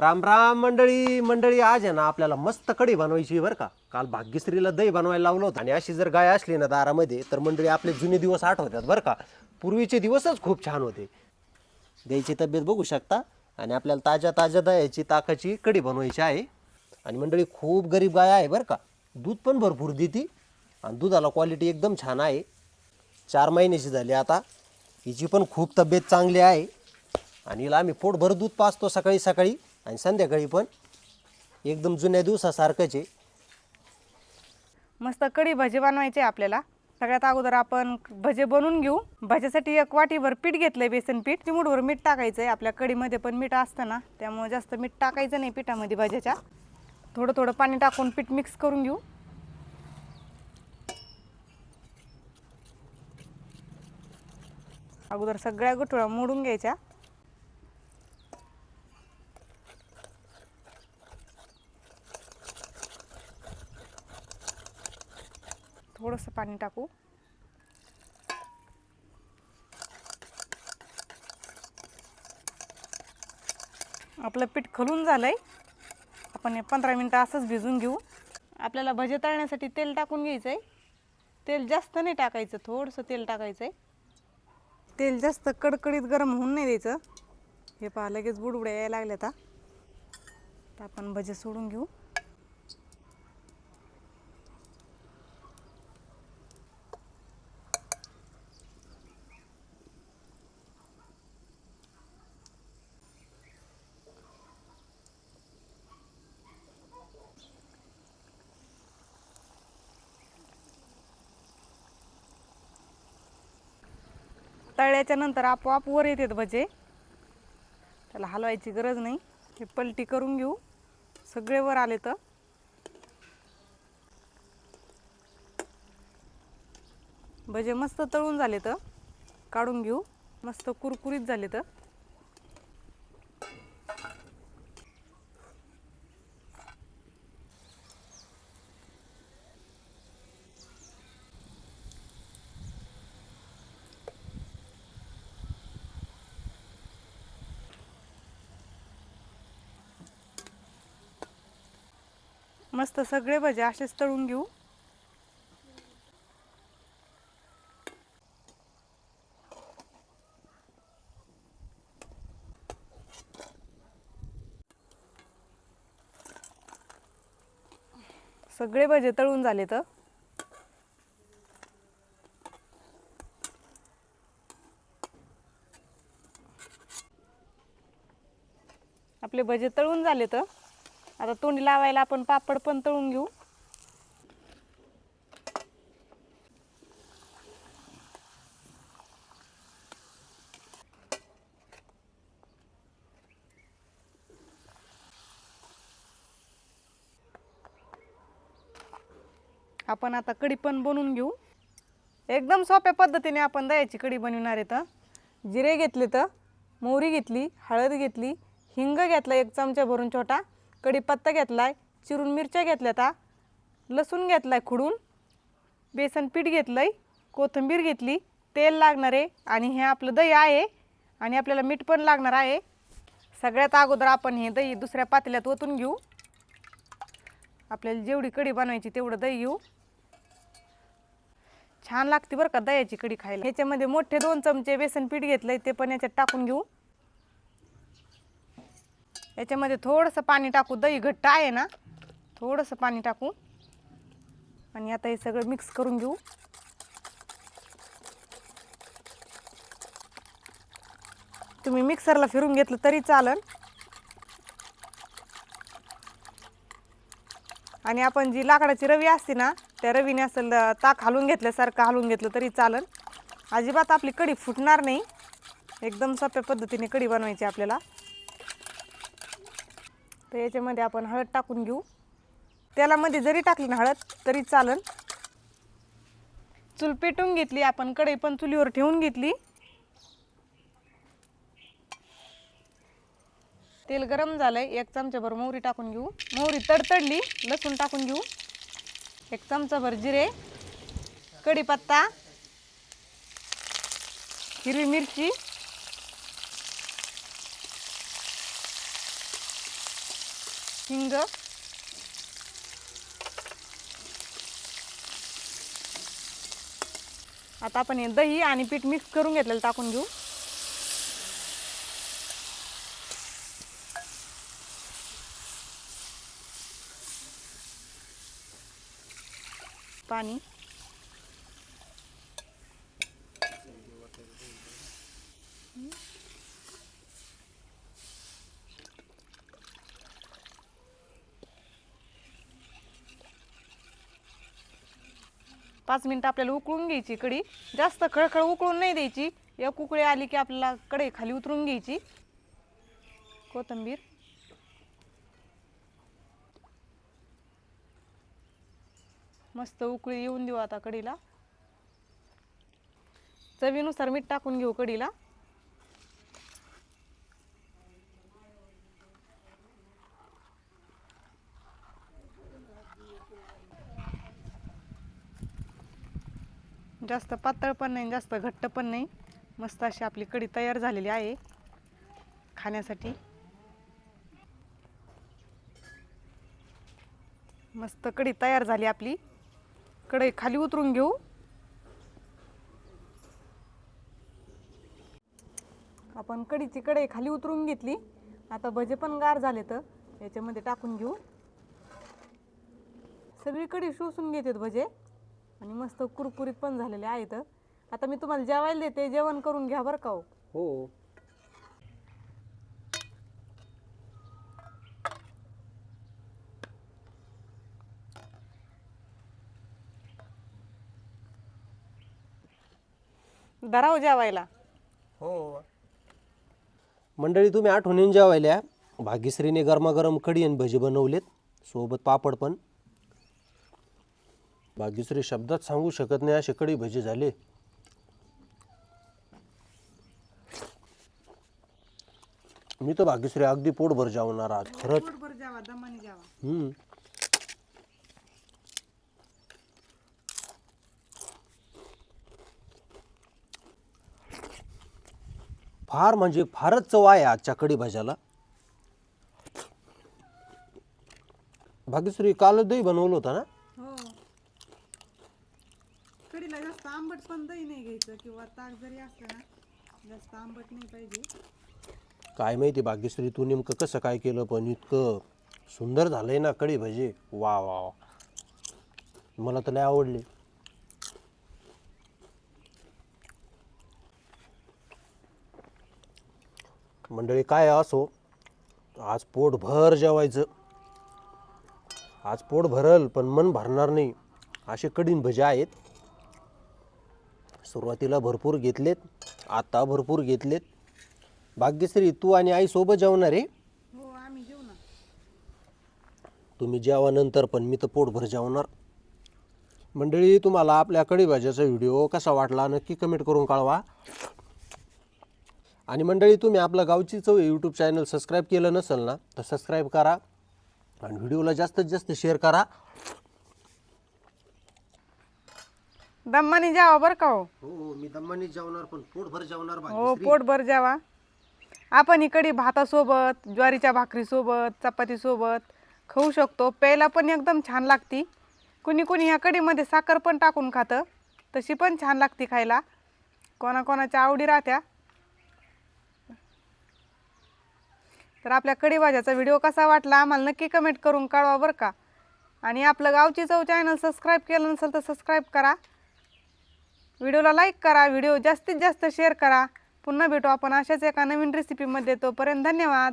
राम राम मंडळी मंडळी आज आहे ना आपल्याला मस्त कढी बनवायची बरं का. काल भाग्यश्रीला दही बनवायला लावलं होतं आणि अशी जर गाय असली ना दारामध्ये तर मंडळी आपले जुने दिवस आठवतात बरं का. पूर्वीचे दिवसच खूप छान होते. द्यायची तब्येत बघू शकता आणि आपल्याला ताज्या ताज्या दह्याची ताकाची कढी बनवायची आहे. आणि मंडळी खूप गरीब गाय आहे बरं का. दूध पण भरपूर देती आणि दुधाला क्वालिटी एकदम छान आहे. चार महिन्याची झाली आता. हिची पण खूप तब्येत चांगली आहे. आणि हिला आम्ही पोटभर दूध पाचतो सकाळी सकाळी. आणि संध्याकाळी पण एकदम जुन्या दिवसासारखंच आहे. मस्त कढी भजे बनवायचे आपल्याला. सगळ्यात अगोदर आपण भजे बनवून घेऊ. भज्यासाठी एक वाटीभर पीठ घेतलंय बेसन पीठ. चिमूटभर मीठ टाकायचं आहे आपल्या कढीमध्ये पण मीठ असतं ना त्यामुळे जास्त मीठ टाकायचं नाही पिठामध्ये भज्याच्या. थोडं थोडं पाणी टाकून पीठ मिक्स करून घेऊ. अगोदर सगळ्या गुठळ्या मोडून घ्यायच्या थोडंसं पाणी टाकू. आपलं पीठ खलून झालं आहे आपण हे पंधरा मिनटं असंच भिजून घेऊ. आपल्याला भजे तळण्यासाठी तेल टाकून घ्यायचं आहे तेल जास्त नाही टाकायचं थोडंसं तेल टाकायचं आहे तेल जास्त कडकडीत गरम होऊन नाही द्यायचं. हे पहा लगेच बुडबुड्या यायला लागल्या आता तर आपण भजे सोडून घेऊ. तळल्याच्या नंतर आपोआप वर येतात भजे. त्याला हलवायची गरज नाही. हे पलटी करून घेऊ. सगळे वर आले तर. भजे मस्त तळून झाले तर. काढून घेऊ. मस्त कुरकुरीत झाले तर. मस्त सगळे भजे असेच तळून घेऊ. सगळे भजे तळून झाले तर आपले भजे तळून झाले तर आता तोंडी लावायला आपण पापड पण तळून घेऊ. आपण आता कढी पण बनवून घेऊ. एकदम सोप्या पद्धतीने आपण दह्याची कढी बनवणार आहे तर. जिरे घेतले तर मोहरी घेतली हळद घेतली हिंग घेतला एक चमचा भरून छोटा. कढीपत्ता आहे चिरून मिरच्या घेतल्या आता लसूण आहे खुडून बेसन पीठ घेतलं आहे कोथिंबीर घेतली तेल लागणार आहे आणि हे आपलं दही आहे आणि आपल्याला मीठ पण लागणार आहे. सगळ्यात अगोदर आपण हे दही दुसऱ्या पातेल्यात ओतून घेऊ. आपल्याला जेवढी कढी बनवायची तेवढं दही घेऊ. छान लागते बरं का दह्याची कढी खायला. ह्याच्यामध्ये मोठे दोन चमचे बेसन पीठ घेतलं आहे ते पण याच्यात टाकून घेऊ. याच्यामध्ये थोडंसं पाणी टाकू. दही घट्ट आहे ना? थोडंसं पाणी टाकू. आणि आता हे सगळं मिक्स करून घेऊ. तुम्ही मिक्सरला फिरून घेतलं तरी चालन. आणि आपण जी लाकडाची रवी असते ना त्या रवीने असं ताक हलवून घेतल्यासारखं हलवून घेतलं तरी चालन. अजिबात आपली कढी फुटणार नाही. एकदम सोप्या पद्धतीने कढी बनवायची आपल्याला. तर याच्यामध्ये आपण हळद टाकून घेऊ. तेलामध्ये जरी टाकली ना हळद तरी चालन. चूल पेटून घेतली आपण कढई पण चुलीवर ठेवून घेतली. तेल गरम झालंय एक चमचाभर मोहरी टाकून घेऊ. मोहरी तडतडली लसूण टाकून घेऊ. एक चमचाभर जिरे कढीपत्ता हिरवी मिरची हिंग आता आपण हे दही आणि पीठ मिक्स करून घेतलेलं टाकून घेऊ. पाणी. पाच मिनिटं आपल्याला उकळून घ्यायची कढी. जास्त खळखळ उकळून नाही द्यायची. एक उकळी आली की आपल्याला कढई खाली उतरून घ्यायची. कोथिंबीर. मस्त उकळी येऊन देऊ आता कढीला. चवीनुसार मीठ टाकून घेऊ कढीला. जास्त पातळ पण नाही जास्त घट्ट पण नाही. मस्त अशी आपली कढी तयार झालेली आहे खाण्यासाठी. मस्त कढी तयार झाली आपली. कढई खाली उतरून घेऊ. आपण कढीची कढई खाली उतरून घेतली. आता भजे पण गार झाले तर याच्यामध्ये टाकून घेऊ. सगळी कढी शोषून घेतात भजे. आणि मस्त कुरकुरीत पण झालेले आहेत. आता मी तुम्हाला जेवायला देते जेवण करून घ्या बरं का हो. हो. धराव जेवायला. हो. मंडळी तुम्ही आठवणीन जेवायल्या. भाग्यश्रीने गरमागरम कढी आणि भजी बनवलेत. सोबत पापड पण. भाग्यश्री शब्दात सांगू शकत नाही असे कढी भजी झाले. मी तर भाग्यश्री अगदी पोटभर जेवणार आज खरंच. हम्म. फार म्हणजे फारच चव आहे आजच्या कढी भाज्याला. भाग्यश्री काल दही बनवलं होतं ना? कढीला जास्त आंबट पण दही नाही घ्यायचं किंवा ताक जरी असलं ना जास्त आंबट नाही पाहिजे. काय माहिती भाग्यश्री तू नेमकं कसं काय केलं पण इतकं सुंदर झालंय ना कढी भजी. वा वा वा. मला तर लय आवडली. मंडळी काय असो आज पोट भर जेवायचं. आज पोट भरल पण मन भरणार नाही. असे कडीन भजे आहेत. सुरुवातीला भरपूर घेतलेत आता भरपूर घेतलेत. भाग्यश्री तू आणि आई सोबत जेवणार आहे? हो आम्ही जेवू ना तुम्ही जेवानंतर पण मी तर पोटभर जेवणार. मंडळी तुम्हाला आपल्या कढी भाज्याचा व्हिडिओ कसा वाटला नक्की कमेंट करून कळवा. आणि मंडळी तुम्ही आपलं गावची चव यूट्यूब चॅनल सबस्क्राईब केलं नसेल ना तर सबस्क्राईब करा. आणि व्हिडिओला जास्तीत जास्त शेअर करा. दमाने जेवा बरं का हो? हो मी दम्मानी जेवणार पण पोटभर जेवणार हो पोटभर जेवा. आपण ही कढी भातासोबत ज्वारीच्या भाकरीसोबत चपातीसोबत खाऊ शकतो. प्यायला पण एकदम छान लागती. कुणी कुणी ह्या कढीमध्ये साखर पण टाकून खातं. तशी पण छान लागती खायला. कोणाकोणाच्या आवडी राहत्या. तर आपल्या कढी भाज्याचा व्हिडिओ कसा वाटला आम्हाला नक्की कमेंट करून कळवा बरं का. आणि आपलं गावची चव चॅनल सबस्क्राईब केलं नसेल तर सबस्क्राईब करा. व्हिडिओला लाईक करा व्हिडिओ जास्तीत जास्त शेअर करा. पुन्हा भेटू आपण अशाच एका नवीन रेसिपीमध्ये तोपर्यंत धन्यवाद.